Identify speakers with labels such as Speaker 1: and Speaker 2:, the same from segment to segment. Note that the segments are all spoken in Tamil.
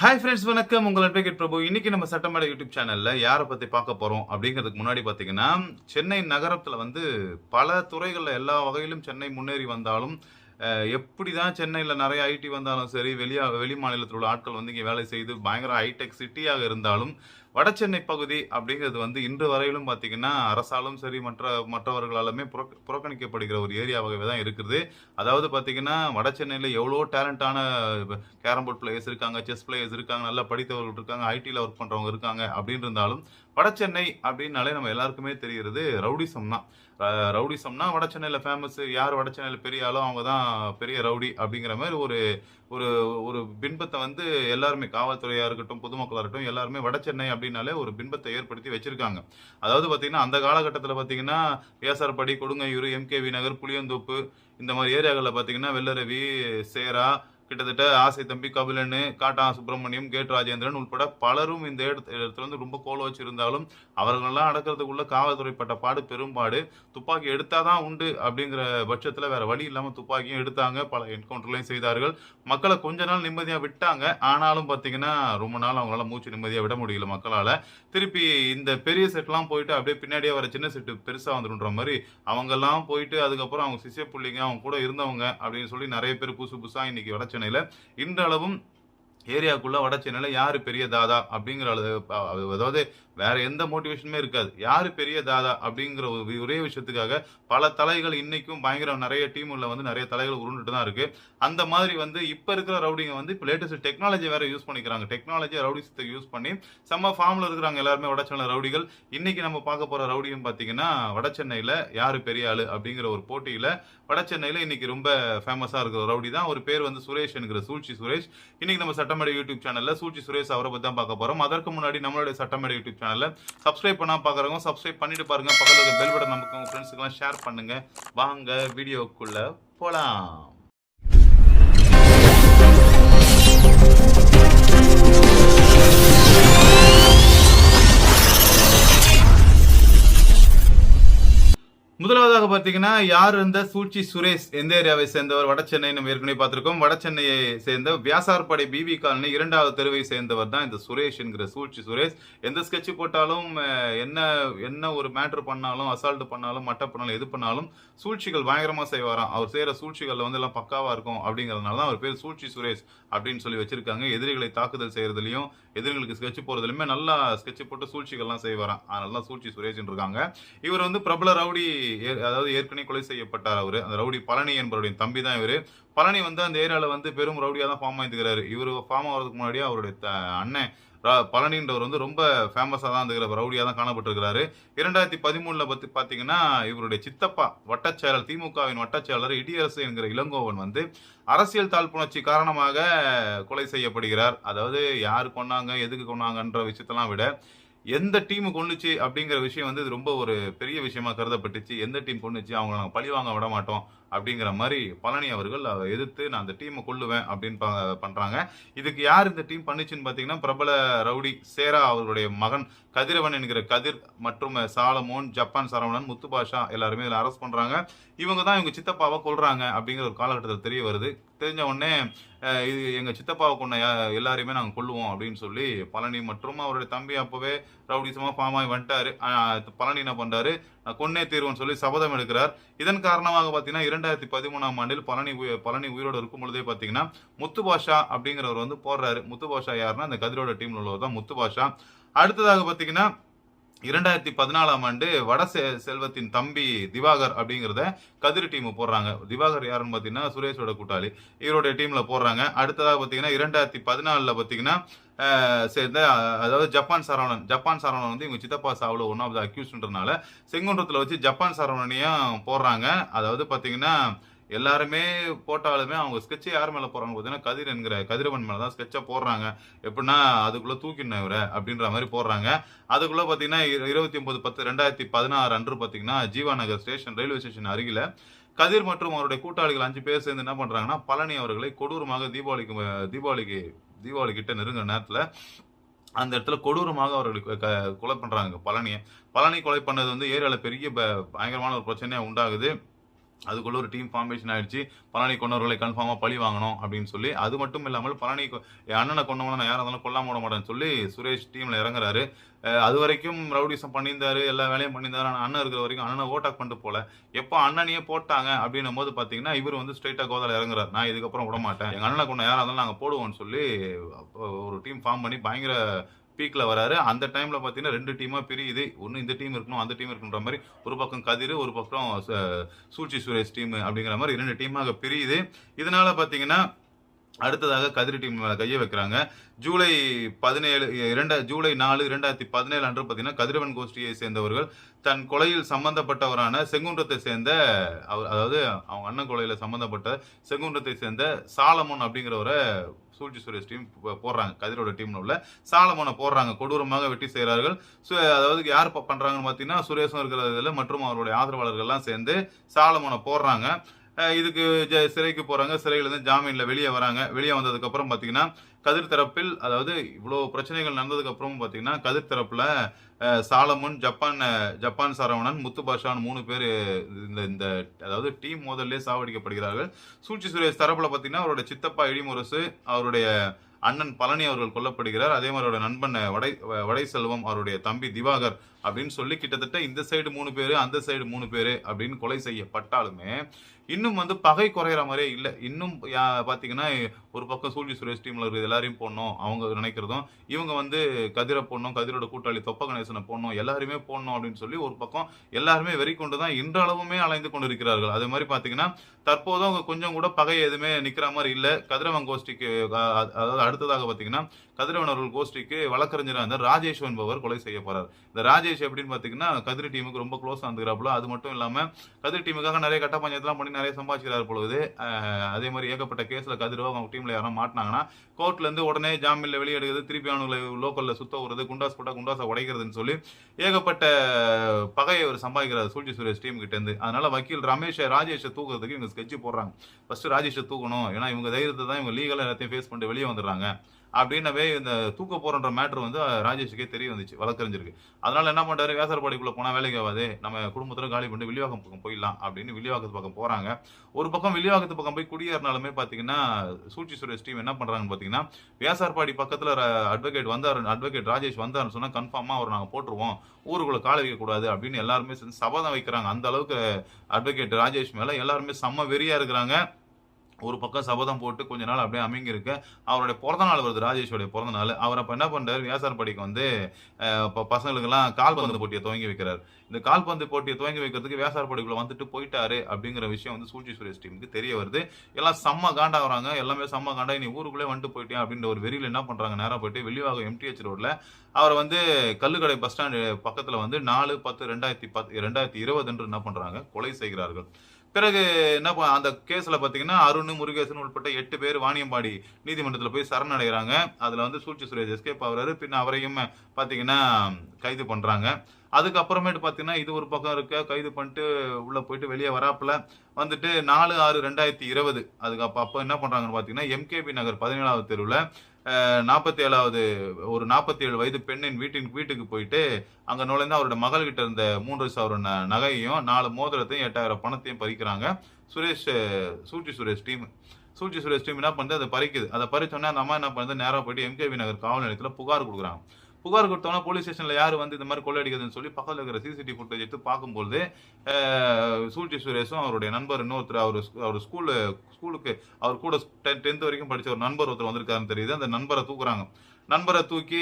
Speaker 1: ஹாய் ஃப்ரெண்ட்ஸ் வணக்கம். உங்கள் அட்வொகேட் பிரபு. இன்னைக்கு நம்ம சட்டமேடை யூடியூப் சேனலில் யாரை பற்றி பார்க்க போகிறோம் அப்படிங்கிறதுக்கு முன்னாடி பார்த்தீங்கன்னா சென்னை நகரத்தில் வந்து பல துறைகளில் எல்லா வகையிலும் சென்னை முன்னேறி வந்தாலும் எப்படி தான் சென்னையில் நிறைய ஐடி வந்தாலும் சரி வெளியா வெளி மாநிலத்தில் உள்ள ஆட்கள் வந்து இங்கே வேலை செய்து பயங்கர ஹைடெக் சிட்டியாக இருந்தாலும் வட சென்னை பகுதி அப்படிங்கிறது வந்து இன்று வரையிலும் பார்த்தீங்கன்னா அரசாலும் சரி மற்ற மற்றவர்களாலுமே புறக்க புறக்கணிக்கப்படுகிற ஒரு ஏரியாவாகவே தான் இருக்குது. அதாவது பார்த்தீங்கன்னா வட சென்னையில் எவ்வளோ டேலண்டான கேரம் போர்ட் பிளேயர்ஸ் இருக்காங்க செஸ் பிளேயர்ஸ் இருக்காங்க நல்லா படித்தவர்கள் இருக்காங்க ஐடியில் ஒர்க் பண்ணுறவங்க இருக்காங்க அப்படின்னு இருந்தாலும் வட சென்னை அப்படின்னாலே நம்ம எல்லாருக்குமே தெரிகிறது ரவுடிசம் தான். ரவுடிசம்னா வட சென்னையில் ஃபேமஸ் யார் வட சென்னையில் பெரிய ஆளோ அவங்க தான் பெரிய ரவுடி அப்படிங்கிற மாதிரி ஒரு ஒரு ஒரு பின்பத்தை வந்து எல்லாருமே காவல்துறையாக இருக்கட்டும் பொதுமக்களாக இருக்கட்டும் எல்லாருமே வட சென்னை அப்படின்னாலே ஒரு பின்பத்தை ஏற்படுத்தி வச்சிருக்காங்க. அதாவது பார்த்தீங்கன்னா அந்த காலகட்டத்தில் பார்த்தீங்கன்னா ஏசார்படி கொடுங்கையூர் எம்கேவி நகர் புளியந்தோப்பு இந்த மாதிரி ஏரியாக்களில் பார்த்தீங்கன்னா வெள்ளரவி சேரா கிட்டத்தட்ட ஆசை தம்பி கபிலன் காட்டா சுப்பிரமணியம் கேட் ராஜேந்திரன் உட்பட பலரும் இந்த இடத்து- இடத்துல வந்து ரொம்ப கோல வச்சிருந்தாலும் அவர்களெல்லாம் அடக்கிறதுக்குள்ள காவல்துறை பட்ட பாடு பெரும்பாடு. துப்பாக்கி எடுத்தாதான் உண்டு அப்படிங்கிற பட்சத்தில் வேற வழி இல்லாமல் துப்பாக்கியும் எடுத்தாங்க. பல என்கவுண்டர்லையும் செய்தார்கள். மக்களை கொஞ்ச நாள் நிம்மதியாக விட்டாங்க. ஆனாலும் பார்த்தீங்கன்னா ரொம்ப நாள் அவங்களால மூச்சு நிம்மதியாக விட முடியல மக்களால். திருப்பி இந்த பெரிய செட்லாம் போயிட்டு அப்படியே பின்னாடியே வர சின்ன செட்டு பெருசாக வந்துடுன்ற மாதிரி அவங்கெல்லாம் போயிட்டு அதுக்கப்புறம் அவங்க சிசிய பிள்ளைங்க அவங்க கூட இருந்தவங்க அப்படின்னு சொல்லி நிறைய பேர் புதுசு புதுசாக இன்னைக்கு வட பிரச்சனையில் இன்றளவும் ஏரியாக்குள்ள வட சென்னையில் யார் பெரிய தாதா அப்படிங்கிற அளவு- அதாவது வேற எந்த மோட்டிவேஷனுமே இருக்காது. யார் பெரிய தாதா அப்படிங்கிற ஒரு ஒரே விஷயத்துக்காக பல தலைகள் இன்னைக்கும் பயங்கர நிறைய டீம்ல வந்து நிறைய தலைகள் உருண்டுட்டு தான் இருக்கு. அந்த மாதிரி வந்து இப்போ இருக்கிற ரவுடிங்க வந்து இப்போ லேட்டஸ்ட் டெக்னாலஜி வேற யூஸ் பண்ணிக்கிறாங்க. டெக்னாலஜி ரவுடிசத்தை யூஸ் பண்ணி செம்ம ஃபார்ம்ல இருக்கிறாங்க எல்லாருமே வட சென்னை ரவுடிகள். இன்னைக்கு நம்ம பார்க்க போற ரவுடியும் பார்த்தீங்கன்னா வட சென்னையில் யார் பெரிய ஆள் அப்படிங்கிற ஒரு போட்டியில் வட சென்னையில் இன்னைக்கு ரொம்ப ஃபேமஸாக இருக்கிற ரவுடி தான். ஒரு பேர் வந்து சுரேஷ் என்கிற சூழ்ச்சி சுரேஷ். இன்னைக்கு நம்ம சட்டமேடை யூடியூப் சேனலில் சூழ்ச்சி சுரேஷ் அவரை பற்றி தான் பார்க்க போகிறோம் அதற்கு முன்னாடி நம்மளுடைய சட்டமேடை யூடியூப் சேனல் சேனலில் சப்ஸ்கிரைப் பண்ணால் பார்க்குறவங்க சப்ஸ்கிரைப் பண்ணிட்டு பாருங்கள் பக்கத்தில் இருக்க பெல் பட்டன் நமக்கு உங்கள் ஃப்ரெண்ட்ஸுக்கெல்லாம் ஷேர் பண்ணுங்கள் வாங்க வீடியோக்குள்ளே போகலாம் பார்த்தீங்கன்னா யார் இந்த சூழ்ச்சி சுரேஷ் எந்த ஏரியாவை சேர்ந்தவர்? வட சென்னை நம்ம ஏற்கனவே பார்த்துருக்கோம். வட சென்னையை சேர்ந்த வியாசார்படை பிவி காலனி இரண்டாவது தெருவை சேர்ந்தவர் தான் இந்த சுரேஷ் என்கிற சூழ்ச்சி சுரேஷ். எந்த ஸ்கெட்ச் போட்டாலும் என்ன என்ன ஒரு மேட்ரு பண்ணாலும் அசால்ட் பண்ணாலும் மட்ட பண்ணாலும் எது பண்ணாலும் சூழ்ச்சிகள் பயங்கரமாக செய்வாராம். அவர் செய்கிற சூழ்ச்சிகளில் வந்து எல்லாம் பக்காவாக இருக்கும் அப்படிங்கறதுனால தான் அவர் பேர் சூழ்ச்சி சுரேஷ் அப்படின்னு சொல்லி வச்சிருக்காங்க. எதிரிகளை தாக்குதல் செய்கிறதுலையும் எதிரிகளுக்கு ஸ்கெட்ச் போகிறதுலையுமே நல்லா ஸ்கெட்ச் போட்டு சூழ்ச்சிகள்லாம் செய்வாராம். அதனால தான் சூழ்ச்சி சுரேஷ் இருக்காங்க. இவர் வந்து பிரபல ரவுடி அதாவது ஏற்கனவே கொலை செய்யப்பட்டார் அவர். அந்த ரவுடி பழனி என்பவருடைய தம்பி தான் இவர். பழனி வந்து அந்த ஏரியாவில் வந்து பெரும் ரவுடியாக தான் ஃபார்ம் ஆயிருக்கிறாரு இவர் ஃபார்ம் ஆகிறதுக்கு முன்னாடியே அவருடைய அண்ணன் பழனின்றவர் வந்து ரொம்ப ஃபேமஸாக தான் இருக்கிற ரவுடியாக தான் காணப்பட்டிருக்கிறாரு. இரண்டாயிரத்தி பதிமூணில் பற்றி பார்த்தீங்கன்னா இவருடைய சித்தப்பா வட்டச்செயலர் திமுகவின் வட்டச்செயலர் இடியரசு என்கிற இளங்கோவன் வந்து அரசியல் தாழ்ப்புணர்ச்சி காரணமாக கொலை செய்யப்படுகிறார். அதாவது யார் கொன்னாங்க எதுக்கு கொன்னாங்கன்ற விஷயத்தெல்லாம் விட எந்த டீம் கொண்டுச்சு அப்படிங்கிற விஷயம் வந்து இது ரொம்ப ஒரு பெரிய விஷயமா கருதப்பட்டுச்சு. எந்த டீம் கொண்டுச்சு அவங்க நாங்கள் பழி வாங்க விட மாட்டோம். அப்படிங்கிற மாதிரி பழனி அவர்கள் எதிர்த்து நான் அந்த டீமை கொள்ளுவேன் அப்படின்னு ப- பண்றாங்க. இதுக்கு யார் இந்த டீம் பண்ணுச்சுன்னு பார்த்தீங்கன்னா பிரபல ரவுடி சேரா அவர்களுடைய மகன் கதிரவன் என்கிற கதிர் மற்றும் சாலமோன் ஜப்பான் சரவணன் முத்துபாஷா எல்லாருமே இதில் அரெஸ்ட் பண்றாங்க. இவங்க தான் இவங்க சித்தப்பாவை கொள்கிறாங்க அப்படிங்கிற ஒரு காலகட்டத்தில் தெரிய வருது. தெரிஞ்ச உடனே இது எங்கள் சித்தப்பாவை கொண்ட எல்லாரையுமே நாங்கள் கொல்லுவோம் அப்படின்னு சொல்லி பழனி மற்றும் அவருடைய தம்பி அப்போவே ரவுடிசமாக பாமாய் ஆகி வந்துட்டாரு. பழனி என்ன பண்ணுறாரு நான் கொன்னே தீர்வுன்னு சொல்லி சபதம் எடுக்கிறார். இதன் காரணமாக பார்த்தீங்கன்னா இரண்டாயிரத்தி பதிமூணாம் ஆண்டில் பழனி பழனி உயிரோடு இருக்கும் பொழுதே பார்த்தீங்கன்னா முத்து பாஷா அப்படிங்கிறவர் வந்து போடுறாரு. முத்து பாஷா யாருன்னா அந்த கதிரோட டீம்ல உள்ளவர் தான் முத்து பாஷா அடுத்ததாக பார்த்தீங்கன்னா இரண்டாயிரத்தி பதினாலாம் ஆண்டு வட செல்வத்தின் தம்பி திவாகர் அப்படிங்கிறத கதிர் டீம் போடுறாங்க. திவாகர் யாருன்னு பார்த்தீங்கன்னா சுரேஷோட கூட்டாளி. இவருடைய டீம்ல போடுறாங்க. அடுத்ததாக பார்த்தீங்கன்னா இரண்டாயிரத்தி பதினாலில் பார்த்தீங்கன்னா சேர்ந்த அதாவது ஜப்பான் சரவணன். ஜப்பான் சரவணன் வந்து இவங்க சித்தப்பா சாவில் ஒன் ஆஃப் த அக்யூஸ்ன்றனால செங்குன்றத்தில் வச்சு ஜப்பான் சரவணனையும் போடுறாங்க. அதாவது பார்த்தீங்கன்னா எல்லாருமே போட்டாலுமே அவங்க ஸ்கெட்சை யார் மேலே போடுறாங்க பார்த்தீங்கன்னா கதிர் என்கிற கதிரவன் மேலே தான் ஸ்கெட்சை போடுறாங்க. எப்படின்னா அதுக்குள்ளே தூக்கிடணும் இவரை அப்படின்ற மாதிரி போடுறாங்க. அதுக்குள்ளே பார்த்தீங்கன்னா இரு- இருபத்தி ஒன்பது பத்து ரெண்டாயிரத்தி பதினாறு அன்று பார்த்தீங்கன்னா ஜீவாநகர் ஸ்டேஷன் ரயில்வே ஸ்டேஷன் அருகில் கதிர் மற்றும் அவருடைய கூட்டாளிகள் அஞ்சு பேர் சேர்ந்து என்ன பண்ணுறாங்கன்னா பழனி அவர்களை கொடூரமாக தீபாவளிக்கு தீபாவளிக்கு தீபாவளி கிட்ட நெருங்குற நேரத்தில் அந்த இடத்துல கொடூரமாக அவர்களுக்கு க- கொலை பண்ணுறாங்க பழனியை. பழனி கொலை பண்ணது வந்து ஏரியாவில் பெரிய ப- பயங்கரமான ஒரு பிரச்சனையாக உண்டாகுது. அதுக்குள்ள ஒரு டீம் ஃபார்மேஷன் ஆயிடுச்சு. பழனி கொண்டவர்களை கன்ஃபார்மாக பழி வாங்கணும் அப்படின்னு சொல்லி அது மட்டும் இல்லாமல் பழனி என் அண்ணனை கொண்டவன யாரும் அதெல்லாம் இருந்தாலும் கொல்லாம விட மாட்டேன்னு சொல்லி சுரேஷ் டீமில் இறங்குறாரு. அது வரைக்கும் ரவுடிசம் பண்ணியிருந்தாரு எல்லா வேலையும் பண்ணியிருந்தாரு. ஆனா அண்ணன் இருக்கிற வரைக்கும் அண்ணனை ஓட்டாக் பண்ணிட்டு போல. எப்போ அண்ணனையே போட்டாங்க அப்படின்னும் போது பார்த்தீங்கன்னா இவர் வந்து ஸ்ட்ரைட்டாக கோதால இறங்குறாரு. நான் இதுக்கப்புறம் விட மாட்டேன் எங்கள் அண்ணனை கொண்ட யாராக இருந்தாலும் நாங்கள் போடுவோம்னு சொல்லி ஒரு டீம் ஃபார்ம் பண்ணி பயங்கர பீக்ல வராரு. அந்த டைம்ல பார்த்தீங்கன்னா ரெண்டு டீமா பிரியுது. ஒன்னு இந்த டீம் இருக்கணும் அந்த டீம் இருக்கணுன்ற மாதிரி ஒரு பக்கம் கதிர் ஒரு பக்கம் ச- சூழ்ச்சி சுரேஷ் டீம் அப்படிங்கிற மாதிரி இரண்டு டீமாக பிரியுது. இதனால பாத்தீங்கன்னா அடுத்ததாக கதிரி டீம் மேலே கையை வைக்கிறாங்க. ஜூலை பதினேழு இரண்டா ஜூலை நாலு இரண்டாயிரத்தி பதினேழு அன்று பார்த்தீங்கன்னா கதிரவன் கோஷ்டியை சேர்ந்தவர்கள் தன் கொலையில் சம்பந்தப்பட்டவரான செங்குன்றத்தை சேர்ந்த அவர் அதாவது அவங்க அண்ணன் கொலையில் சம்பந்தப்பட்ட செங்குன்றத்தை சேர்ந்த சாலமோன் அப்படிங்கிறவரை சூழ்ச்சி சுரேஷ் டீம் போடுறாங்க. கதிரோட டீம்ல உள்ள சாலமோனை போடுறாங்க. கொடூரமாக வெட்டி செய்கிறார்கள். ஸோ அதாவது யார் பண்ணுறாங்கன்னு பார்த்தீங்கன்னா சுரேஷும் இருக்கிறதுல மற்றும் அவருடைய ஆதரவாளர்கள்லாம் சேர்ந்து சாலமோனை போடுறாங்க. இதுக்கு சிறைக்கு போறாங்க. சிறையிலேருந்து ஜாமீன்ல வெளியே வராங்க. வெளியே வந்ததுக்கு அப்புறம் பாத்தீங்கன்னா கதிர் தரப்பில் அதாவது இவ்வளோ பிரச்சனைகள் நடந்ததுக்கு பார்த்தீங்கன்னா பாத்தீங்கன்னா கதிர் தரப்புல சாலமுன் சாலமன் ஜப்பான் ஜப்பான் சரவணன் முத்து பாஷான் மூணு பேர் இந்த இந்த அதாவது டீம் முதல்ல சாவடிக்கப்படுகிறார்கள். சூழ்ச்சி சுரேஷ் தரப்புல பாத்தீங்கன்னா அவருடைய சித்தப்பா இடிமுரசு அவருடைய அண்ணன் பழனி அவர்கள் கொல்லப்படுகிறார். அதே மாதிரி அவருடைய நண்பன் வடை வடை செல்வம் அவருடைய தம்பி திவாகர் அப்படின்னு சொல்லி கிட்டத்தட்ட இந்த சைடு மூணு பேர் அந்த சைடு மூணு பேர் அப்படின்னு கொலை செய்யப்பட்டாலுமே இன்னும் வந்து பகை குறையிற மாதிரியே இல்லை. இன்னும் யா- ஒரு பக்கம் சூழ்ச்சி சுரேஷ் டீமில் இருக்கிறது எல்லாரையும் போடணும் அவங்க நினைக்கிறதும் இவங்க வந்து கதிரை போடணும் கதிரோட கூட்டாளி தொப்ப கணேசனை போடணும் எல்லாருமே போடணும் அப்படின்னு சொல்லி ஒரு பக்கம் எல்லாருமே வெறி கொண்டு தான் இன்றளவுமே அலைந்து கொண்டு இருக்கிறார்கள் அதே மாதிரி பார்த்தீங்கன்னா தற்போதும் அவங்க கொஞ்சம் கூட பகை எதுவுமே நிற்கிற மாதிரி இல்லை. கதிரவன் கோஷ்டிக்கு அதாவது அடுத்ததாக பார்த்தீங்கன்னா கதிரவன் அவர்கள் கோஷ்டிக்கு வழக்கறிஞராக இருந்தார் ராஜேஷ் என்பவர் கொலை செய்ய இந்த ராஜேஷ் எப்படின்னு பாத்தீங்கன்னா கதிரி டீமுக்கு ரொம்ப க்ளோஸ் வந்துக்கிறாப்புல அது மட்டும் இல்லாம கதிர் டீமுக்காக நிறைய கட்ட பஞ்சாயத்துலாம் பண்ணி நிறைய சம்பாதிக்கிறார் பொழுது அதே மாதிரி ஏகப்பட்ட கேஸ்ல கதிரோ அவங்க டீம்ல யாரும் மாட்டினாங்கன்னா கோர்ட்ல இருந்து உடனே ஜாமீன்ல வெளியெடுக்கிறது திருப்பி அவனுங்களை லோக்கல்ல சுத்த விடுறது குண்டாஸ் போட்டா குண்டாஸை உடைக்கிறதுன்னு சொல்லி ஏகப்பட்ட பகையை அவர் சம்பாதிக்கிறார் சூழ்ச்சி சுரேஷ் டீம் கிட்ட இருந்து. அதனால வக்கீல் ரமேஷ ராஜேஷை தூக்குறதுக்கு இவங்க ஸ்கெட்ச் போடுறாங்க. ஃபர்ஸ்ட் ராஜேஷை தூக்கணும். ஏன்னா இவங்க தைரியத்தை தான் இவங்க லீகலா எல்லாத்தையும் ஃபேஸ் பண்ணிட்டு வெளியே வந்துடுறாங்க. அப்படின்னவே இந்த தூக்க போறன்ற மேட்ரு வந்து ராஜேஷுக்கே தெரிய வந்துச்சு வழக்கறிஞருக்கு. அதனால என்ன பண்றாரு வேசரப்பாடிக்குள்ள போனா வேலைக்கு ஆகாது நம்ம குடும்பத்துல காலி பண்ணி வில்லிவாக்கம் பக்கம் போயிடலாம் அப்படின்னு வில்லிவாக்கத்து பக்கம் போறாங்க. ஒரு பக்கம் வில்லிவாக்கத்து பக்கம் போய் குடியேறினாலுமே பாத்தீங்கன்னா சூழ்ச்சி சுரேஷ் டீம் என்ன பண்றாங்கன்னு பாத்தீங்கன்னா வேசார்பாடி பக்கத்துல அட்வொகேட் வந்தாரு அட்வொகேட் ராஜேஷ் வந்தாருன்னு சொன்னா கன்ஃபார்மா அவர் நாங்க போட்டுருவோம். ஊருக்குள்ள கால வைக்க கூடாது அப்படின்னு எல்லாருமே சபதம் வைக்கிறாங்க. அந்த அளவுக்கு அட்வொகேட் ராஜேஷ் மேல எல்லாருமே செம்ம வெறியா இருக்கிறாங்க. ஒரு பக்கம் சபதம் போட்டு கொஞ்ச நாள் அப்படியே அமைங்கிருக்கு அவருடைய பிறந்த நாள் வருது ராஜேஷோடைய பிறந்த நாள் அவர் அப்போ என்ன பண்றாரு? வியாசார்பாடிக்கு வந்து ப- பசங்களுக்கெல்லாம் கால்பந்து போட்டியை துவங்கி வைக்கிறார். இந்த கால்பந்து போட்டியை துவங்கி வைக்கிறதுக்கு வியாசார்பாடிக்குள்ள வந்துட்டு போயிட்டாரு அப்படிங்கிற விஷயம் வந்து சூழ்ச்சி சுரேஷ் டீமுக்கு தெரிய வருது. எல்லாம் செம்ம காண்டா வராங்க. எல்லாமே செம்ம காண்டா. நீ ஊருக்குள்ளே வந்துட்டு போயிட்டேன் அப்படின்ற ஒரு வெறியில் என்ன பண்றாங்க? நேராக போயிட்டு வெளிவாகம் எம்டிஹெச் ரோட்ல அவரை வந்து கல்லுக்கடை பஸ் ஸ்டாண்டு பக்கத்துல வந்து நாலு பத்து ரெண்டாயிரத்தி பத்து ரெண்டாயிரத்தி இருபது என்று என்ன பண்றாங்க? கொலை செய்கிறார்கள். பிறகு என்ன அந்த கேஸில் பார்த்தீங்கன்னா அருண் முருகேசன் உட்பட்ட எட்டு பேர் வாணியம்பாடி நீதிமன்றத்தில் போய் சரணடைகிறாங்க. அதில் வந்து சூழ்ச்சி சுரேஷ் எஸ்கேப் ஆகுறாரு. பின்ன அவரையும் பார்த்தீங்கன்னா கைது பண்ணுறாங்க அதுக்கப்புறமேட்டு பார்த்தீங்கன்னா இது ஒரு பக்கம் இருக்க கைது பண்ணிட்டு உள்ளே போயிட்டு வெளியே வராப்பில் வந்துட்டு நாலு ஆறு ரெண்டாயிரத்தி இருபது. அதுக்கு அப்போ என்ன பண்ணுறாங்கன்னு பார்த்தீங்கன்னா எம்கேபி நகர் பதினேழாவது தெருவில் நாற்பத்தி ஏழாவது ஒரு நாற்பத்தி ஏழு வயது பெண்ணின் வீட்டின் வீட்டுக்கு போயிட்டு அங்கே நுழைந்து அவரோட மகள்கிட்ட இருந்த மூன்று சவர நகையும் நகையையும் நாலு மோதிரத்தையும் எட்டாயிரம் பணத்தையும் பறிக்கிறாங்க. சுரேஷ் அஹ், சூழ்ச்சி சுரேஷ் டீம். சூழ்ச்சி சுரேஷ் டீம் என்ன பண்ணுது? அதை பறிக்குது. அதை பறிச்சோன்னே அந்த அம்மா என்ன பண்ணுது? நேராக போயிட்டு எம்கேபி நகர் காவல் நிலையத்தில் புகார் கொடுக்குறாங்க. புகார் கொடுத்தோம்னா போலீஸ் ஸ்டேஷன்ல யார் வந்து இந்த மாதிரி கொள்ளையடிக்கிறதுன்னு சொல்லி பக்கத்தில் இருக்கிற சிசிடிவி ஃபுட்டேஜ் எடுத்து பார்க்கும்போது சூழ்ச்சி சுரேஷும் அவருடைய நண்பர் இன்னொருத்தர் அவர் அவர் ஸ்கூலு ஸ்கூலுக்கு அவர் கூட டென்த் வரைக்கும் படித்த ஒரு நண்பர் ஒருத்தர் வந்திருக்காருன்னு தெரியுது. அந்த நண்பரை தூக்குறாங்க. நண்பரை தூக்கி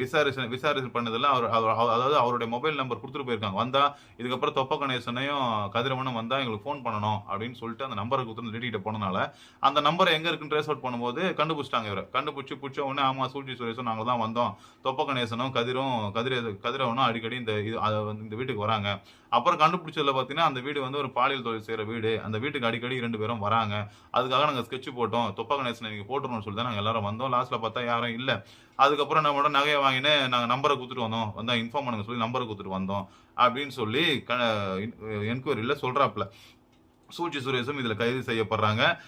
Speaker 1: விசாரிச்சு விசாரிச்சு பண்ணதெல்லாம் அவர் அதாவது அவருடைய மொபைல் நம்பர் கொடுத்துட்டு போயிருக்காங்க. வந்தால் இதுக்கப்புறம் தொப்ப கணேசனையும் கதிரவனும் வந்தால் எங்களுக்கு ஃபோன் பண்ணணும் அப்படின்னு சொல்லிட்டு அந்த நம்பரை கொடுத்து லேடிகிட்ட போனனால அந்த நம்பரை எங்கே இருக்குன்னு ட்ரேஸ் அவுட் பண்ணும்போது கண்டுபிடிச்சிட்டாங்க இவரை. கண்டுபிடிச்சி பிடிச்ச உடனே ஆமாம் சூழ்ச்சி சுரேஷும் நாங்கள் தான் வந்தோம். தொப்ப கணேசனும் கதிரும் கதிர கதிரவனும் அடிக்கடி இந்த இது வந்து இந்த வீட்டுக்கு வராங்க. அப்புறம் கண்டுபிடிச்சதில் பார்த்தீங்கன்னா அந்த வீடு வந்து ஒரு பாலியல் தொழில் செய்கிற வீடு. அந்த வீட்டுக்கு அடிக்கடி ரெண்டு பேரும் வராங்க. அதுக்காக நாங்கள் ஸ்கெட்ச் போட்டோம். தொப்ப கணேசனை நீங்கள் போட்டுருணும்னு சொல்லி தான் நாங்கள் எல்லாரும் வந்தோம். லாஸ்ட்டில் பார்த்தா யாரும் இல்லை. அதுக்கப்புறம் நம்ம நகையை வாங்கினு நாங்கள் நம்பரை கொடுத்துட்டு வந்தோம். வந்தால் இன்ஃபார்ம் பண்ணுங்க சொல்லி நம்பரை கொடுத்துட்டு வந்தோம். அப்படின்னு சொல்லி க என்கொயரியில் சொல்கிறாப்புல சூழ்ச்சி சுரேஷும் இதில் கைது செய்யப்படுறாங்க.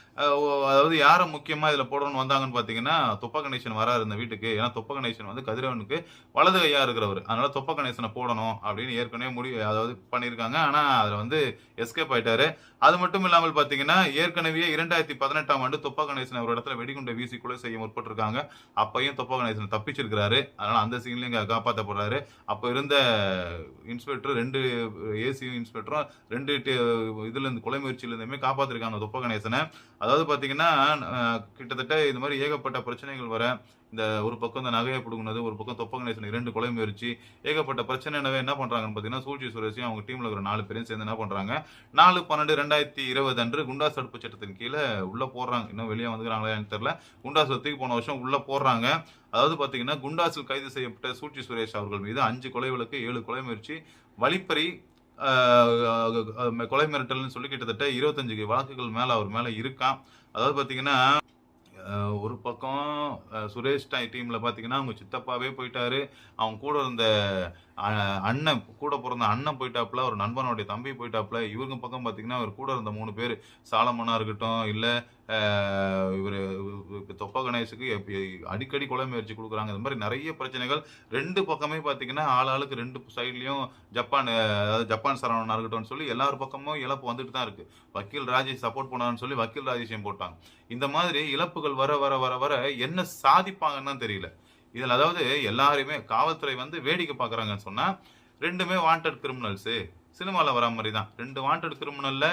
Speaker 1: அதாவது யாரை முக்கியமாக இதில் போடணும்னு வந்தாங்கன்னு பார்த்தீங்கன்னா தொப்ப கணேசன் வராரு இந்த வீட்டுக்கு. ஏன்னா தொப்ப கணேசன் வந்து கதிரவனுக்கு வலது கையாக இருக்கிறவர். அதனால தொப்ப கணேசனை போடணும் அப்படின்னு ஏற்கனவே முடிவு அதாவது பண்ணியிருக்காங்க. ஆனால் அதில் வந்து எஸ்கேப் ஆயிட்டாரு. அது மட்டும் இல்லாமல் பார்த்தீங்கன்னா ஏற்கனவே இரண்டாயிரத்தி பதினெட்டாம் ஆண்டு தொப்ப கணேசன் ஒரு இடத்துல வெடிகுண்டை வீசி கொலை செய்ய முற்பட்டிருக்காங்க. அப்பையும் தொப்ப கணேசன் தப்பிச்சிருக்கிறாரு. அதனால் அந்த சீன்லையும் இங்கே காப்பாற்றப்படுறாரு அப்போ இருந்த இன்ஸ்பெக்டர் ரெண்டு ஏசி இன்ஸ்பெக்டரும் ரெண்டு டி- இதுல கொலை முயற்சியில இருந்துமே காப்பாத்திருக்காங்க தொப்ப கணேசனை அதாவது பாத்தீங்கன்னா கிட்டத்தட்ட இது மாதிரி ஏகப்பட்ட பிரச்சனைகள் வர இந்த ஒரு பக்கம் இந்த நகையை பிடுங்கினது ஒரு பக்கம் தொப்ப கணேசன் இரண்டு கொலை முயற்சி ஏகப்பட்ட பிரச்சனைனவே என்ன பண்றாங்கன்னு பாத்தீங்கன்னா சூழ்ச்சி சுரேஷையும் அவங்க டீம்ல இருக்கிற நாலு பேரையும் சேர்ந்து என்ன பண்றாங்க நாலு பன்னெண்டு ரெண்டாயிரத்தி இருபது அன்று குண்டாஸ் தடுப்பு சட்டத்தின் கீழே உள்ள போடுறாங்க. இன்னும் வெளியே வந்துக்கிறாங்களா எனக்கு தெரியல. குண்டாஸ் தூக்கி போன வருஷம் உள்ள போடுறாங்க. அதாவது பாத்தீங்கன்னா குண்டாஸில் கைது செய்யப்பட்ட சூழ்ச்சி சுரேஷ் அவர்கள் மீது அஞ்சு கொலை விளக்கு ஏழு கொலை முயற்சி வழிப்பறி கொலை மிரட்டல்னு சொல்லி கிட்டத்தட்ட இருபத்தஞ்சு வழக்குகள் மேலே அவர் மேலே இருக்கான் அதாவது பார்த்தீங்கன்னா ஒரு பக்கம் சுரேஷ் டீமில் பார்த்தீங்கன்னா அவங்க சித்தப்பாவே போயிட்டாரு. அவங்க கூட இருந்த அண்ணன் கூட பிறந்த அண்ணன் போயிட்டாப்புல ஒரு நண்பனுடைய தம்பி போயிட்டாப்புல இவங்க பக்கம் பார்த்தீங்கன்னா அவர் கூட இருந்த மூணு பேர் சாலமனா இருக்கட்டும் இல்லை இவர் இப்போ இவரு தொப்ப அடிக்கடி கொலை முயற்சி கொடுக்குறாங்க. இந்த மாதிரி நிறைய பிரச்சனைகள். ரெண்டு பக்கமே பாத்தீங்கன்னா ஆளாளுக்கு ரெண்டு சைட்லேயும் ஜப்பான் அதாவது ஜப்பான் சரவணனாக இருக்கட்டும்னு சொல்லி எல்லார் பக்கமும் இழப்பு வந்துட்டு தான் இருக்குது வக்கீல் ராஜேஷ் சப்போர்ட் பண்ணான்னு சொல்லி வக்கீல் ராஜேஷையும் போட்டாங்க. இந்த மாதிரி இழப்புகள் வர வர வர வர என்ன சாதிப்பாங்கன்னு தான் தெரியல. இதில் அதாவது எல்லாருமே காவல்துறை வந்து வேடிக்கை பார்க்குறாங்கன்னு சொன்னால் ரெண்டுமே வாண்டட் கிரிமினல்ஸு சினிமாவில் வர மாதிரி தான். ரெண்டு வாண்டட் கிரிமினலில்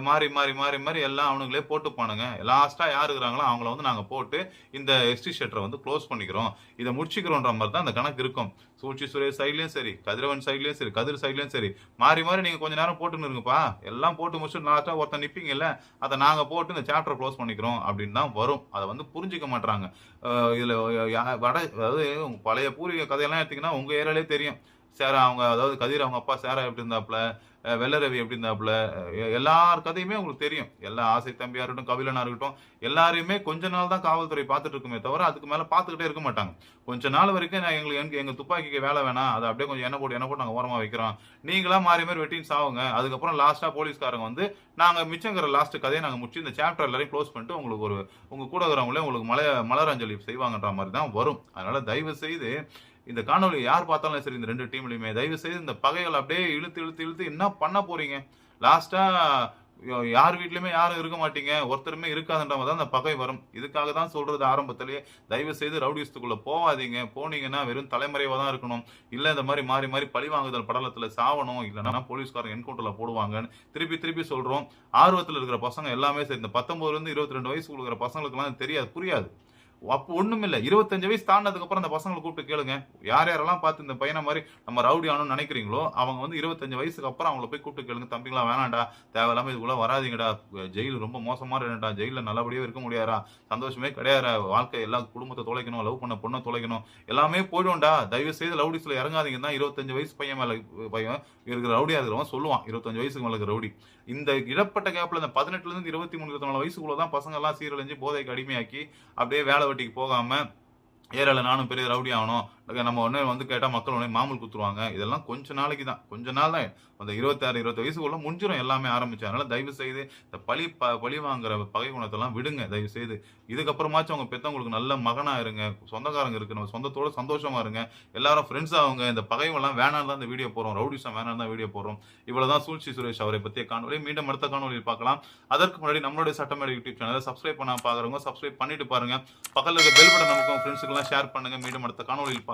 Speaker 1: மாறி மாறி மாறி மாறி எல்லாம் அவனுங்களே போட்டுப்பானுங்க. லாஸ்ட்டாக யார் இருக்கிறாங்களோ அவங்கள வந்து நாங்கள் போட்டு இந்த எஸ்டி ஷெட்டரை வந்து க்ளோஸ் பண்ணிக்கிறோம். இதை முடிச்சுக்கிறோன்ற மாதிரி தான் அந்த கணக்கு இருக்கும். சூழ்ச்சி சுரேஷ் சைட்லேயும் சரி கதிரவன் சைட்லேயும் சரி கதிர் சைட்லேயும் சரி. மாறி மாறி நீங்கள் கொஞ்ச நேரம் போட்டுன்னு இருங்கப்பா. எல்லாம் போட்டு முடிச்சுட்டு லாஸ்ட்டாக ஒருத்தன் நிற்பீங்கல்ல அதை நாங்கள் போட்டு இந்த சாப்டர் க்ளோஸ் பண்ணிக்கிறோம் அப்படின்னு தான் வரும். அதை வந்து புரிஞ்சிக்க மாட்றாங்க. இதில் யா- வட அதாவது பழைய பூர்வீக கதையெல்லாம் எடுத்திங்கன்னா உங்கள் ஏரியாலே தெரியும். சேர அவங்க அதாவது கதிர் அவங்க அப்பா சேரா எப்படி இருந்தாப்புல வெள்ளரவி எப்படி இருந்தாப்புல எல்லார் கதையுமே உங்களுக்கு தெரியும். எல்லா ஆசை தம்பியா இருக்கட்டும் கபிலனா இருக்கட்டும் எல்லாரையுமே கொஞ்ச நாள் தான் காவல்துறை பார்த்துட்டு இருக்குமே தவிர அதுக்கு மேல பார்த்துக்கிட்டே இருக்க மாட்டாங்க. கொஞ்ச நாள் வரைக்கும் நான் எங்களுக்கு எங்கள் எங்க துப்பாக்கிக்கு வேலை வேணாம். அதை அப்படியே கொஞ்சம் எண்ணெய் போட்டு எண்ணெய் போட்டு நாங்கள் ஓரமா வைக்கிறோம். நீங்களா மாறி மாறி வெட்டின்னு சாவுங்க. அதுக்கப்புறம் லாஸ்டா போலீஸ்காரங்க வந்து நாங்க மிச்சங்கிற லாஸ்ட் கதையை நாங்க முடிச்சு இந்த சாப்டர் எல்லாரையும் க்ளோஸ் பண்ணிட்டு உங்களுக்கு ஒரு உங்க கூட இருக்கிறவங்களே உங்களுக்கு மலை மலரஞ்சலி செய்வாங்கன்ற மாதிரி தான் வரும். அதனால தயவு செய்து இந்த காணொலி யார் பார்த்தாலும் சரி இந்த ரெண்டு டீம்லையுமே. தயவு செய்து இந்த பகைகள் அப்படியே இழுத்து இழுத்து இழுத்து என்ன பண்ண போறீங்க? லாஸ்டா யார் வீட்லயுமே யாரும் இருக்க மாட்டீங்க. ஒருத்தருமே இருக்காதுன்ற தான் அந்த பகை வரும். இதுக்காக தான் சொல்றது ஆரம்பத்திலேயே. தயவு செய்து ரவுடிஸ்டுக்குள்ள போகாதீங்க. போனீங்கன்னா வெறும் தலைமறைவா தான் இருக்கணும். இல்ல இந்த மாதிரி மாறி மாறி பழி வாங்குதல் படலத்துல சாவணும். இல்லைன்னா போலீஸ்காரங்க என்கவுண்டர்ல போடுவாங்கன்னு திருப்பி திருப்பி சொல்றோம். ஆர்வத்துல இருக்கிற பசங்க எல்லாமே சரி இந்த பத்தொன்பதுல இருந்து இருபத்தி ரெண்டு வயசு கொடுக்குற பசங்களுக்குலாம் தெரியாது புரியாது. அப்போ ஒன்றும் இல்லை இருபத்தஞ்சு வயசு தாண்டதுக்கப்புறம் அந்த பசங்களை கூப்பிட்டு கேளுங்க. யார் யாரெல்லாம் பார்த்து இந்த பையனை மாதிரி நம்ம ரவுடி ஆகணும்னு நினைக்கிறீங்களோ அவங்க வந்து இருபத்தஞ்சு வயசுக்கு அப்புறம் அவங்கள போய் கூப்பிட்டு கேளுங்க. தம்பிங்களா வேணாம்டா. தேவையில்லாமல் இதுக்குள்ள வராதீங்கடா. ஜெயில் ரொம்ப மோசமாக இருக்கா ஜெயிலில் நல்லபடியாக இருக்க முடியாதா சந்தோஷமே கிடையாது வாழ்க்கை எல்லா குடும்பத்தை தொலைக்கணும் லவ் பண்ண பொண்ணை தொலைக்கணும். எல்லாமே போயிடும்டா. தயவு செய்து ரவுடிஸ்ல இறங்காதீங்கன்னா இருபத்தஞ்சு வயசு பையன் மேலே பையன் இருக்கிற ரவுடி இருக்கிறவன் சொல்லுவான். இருபத்தஞ்சு வயசுக்கு மேலே ரவுடி. இந்த இடப்பட்ட கேப்பில் இந்த பதினெட்டுலேருந்து இருபத்தி மூணு இருபத்தி நாலு வயசுக்குள்ளே தான் பசங்கள்லாம் சீரழிஞ்சு போதைக்கு அடிமையாக்கி அப்படியே வேலை வட்டிக்கு போகாம ஏரியாவில் நானும் பெரிய ரவுடி ஆகணும். நம்ம உடனே வந்து கேட்டால் மக்கள் உடனே மாமூல் குத்துருவாங்க. இதெல்லாம் கொஞ்ச நாளைக்கு தான். கொஞ்ச நாள் தான். அந்த இருபத்தாறு இருபத்தி வயசுக்குள்ள முடிஞ்சிடும் எல்லாமே ஆரம்பிச்சு. அதனால தயவு செய்து இந்த பழி ப பழி வாங்குற பகை குணத்தெல்லாம் விடுங்க தயவு செய்து இதுக்கப்புறமாச்சும் அவங்க பெத்தவங்களுக்கு நல்ல மகனாக இருங்க. சொந்தக்காரங்க இருக்கு நம்ம சொந்தத்தோட சந்தோஷமா இருங்க. எல்லாரும் ஃப்ரெண்ட்ஸ் அவங்க இந்த பகைவெல்லாம் வேணாம் தான் இந்த வீடியோ போகிறோம் ரவுடிசம் வேணாம் தான் வீடியோ போகிறோம் இவ்வளோ தான் சூழ்ச்சி சுரேஷ் அவரை பற்றிய காணொலி மீண்டும் அடுத்த காணொலியில் பார்க்கலாம். அதற்கு முன்னாடி நம்மளுடைய சட்டமேடை யூடியூப் சேனலை சப்ஸ்கிரைப் பண்ண பார்க்குறவங்க சப்ஸ்கிரைப் பண்ணிட்டு பாருங்க. பக்கத்தில் இருக்க பெல் பட்டன் நமக்கு ஃப்ரெண்ட்ஸுக்கெல்லாம் ஷேர் பண்ணுங்க. மீண்டும் அடுத்த காணொலியில் பார்க்கலாம்.